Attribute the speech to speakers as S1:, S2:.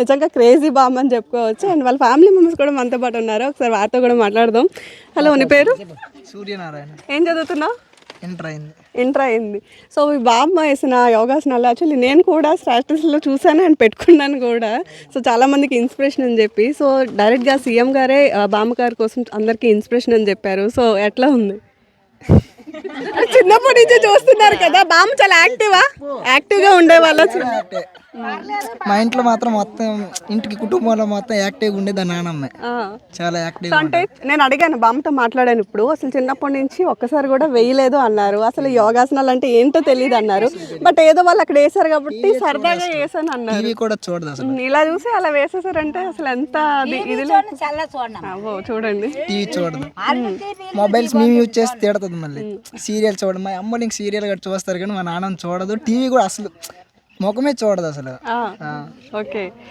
S1: నిజంగా crazy balm అని చెప్పుకోవచ్చు. అండ్ వాళ్ళ ఫ్యామిలీ మెంబర్స్ కూడా మనతో పాటు ఉన్నారు. ఒకసారి వారితో కూడా మాట్లాడదాం. హలో నీ పేరు?
S2: సూర్యనారాయణ.
S1: ఏం చదువుతున్నావు?
S2: ఎంటర్ అయింది.
S1: ఇంటర్ అయింది. సో ఈ బామ్మ వేసిన యోగాసనాలు యాక్చువల్లీ నేను కూడా స్టాటస్లో చూసాను అండ్ పెట్టుకున్నాను కూడా. సో చాలా మందికి ఇన్స్పిరేషన్ అని చెప్పి. సో డైరెక్ట్గా సీఎం గారే బామ్మ గారి కోసం అందరికీ ఇన్స్పిరేషన్ అని చెప్పారు. సో ఎట్లా ఉంది? చిన్నప్పటి నుంచి చూస్తున్నారు కదా బామ్మ చాలా యాక్టివా? యాక్టివ్గా ఉండే వాళ్ళ
S2: యాక్టే. మా ఇంట్లో మాత్రం మొత్తం ఇంటికి కుటుంబంలో మొత్తం యాక్టివ్గా ఉండేది ఆ నానమ్మ. చాలా యాక్టివ్
S1: అంటే నేను అడిగాను బామ్మతో మాట్లాడాను ఇప్పుడు. అసలు చిన్నప్పటి నుంచి ఒక్కసారి కూడా వేయలేదు అన్నారు. అసలు యోగాసనాలు అంటే ఏంటో తెలియదు అన్నారు. బట్ ఏదో వాళ్ళు అక్కడ వేసారు కాబట్టి సరదాగా వేసాను అన్నారు.
S2: కూడా చూడదు అసలు.
S1: ఇలా చూసి అలా వేసేసారంటే అసలు ఎంత అది ఇది చూడండి.
S2: టీవీ చూడదు మొబైల్స్ మేము యూజ్ చేసి తిడుతుంది మళ్ళీ. సీరియల్ చూడదు మా అమ్మ నీకు సీరియల్ కూడా చూస్తారు కానీ మా నాన్న చూడదు. టీవీ కూడా అసలు ముఖమే చూడదు అసలు.
S1: ఓకే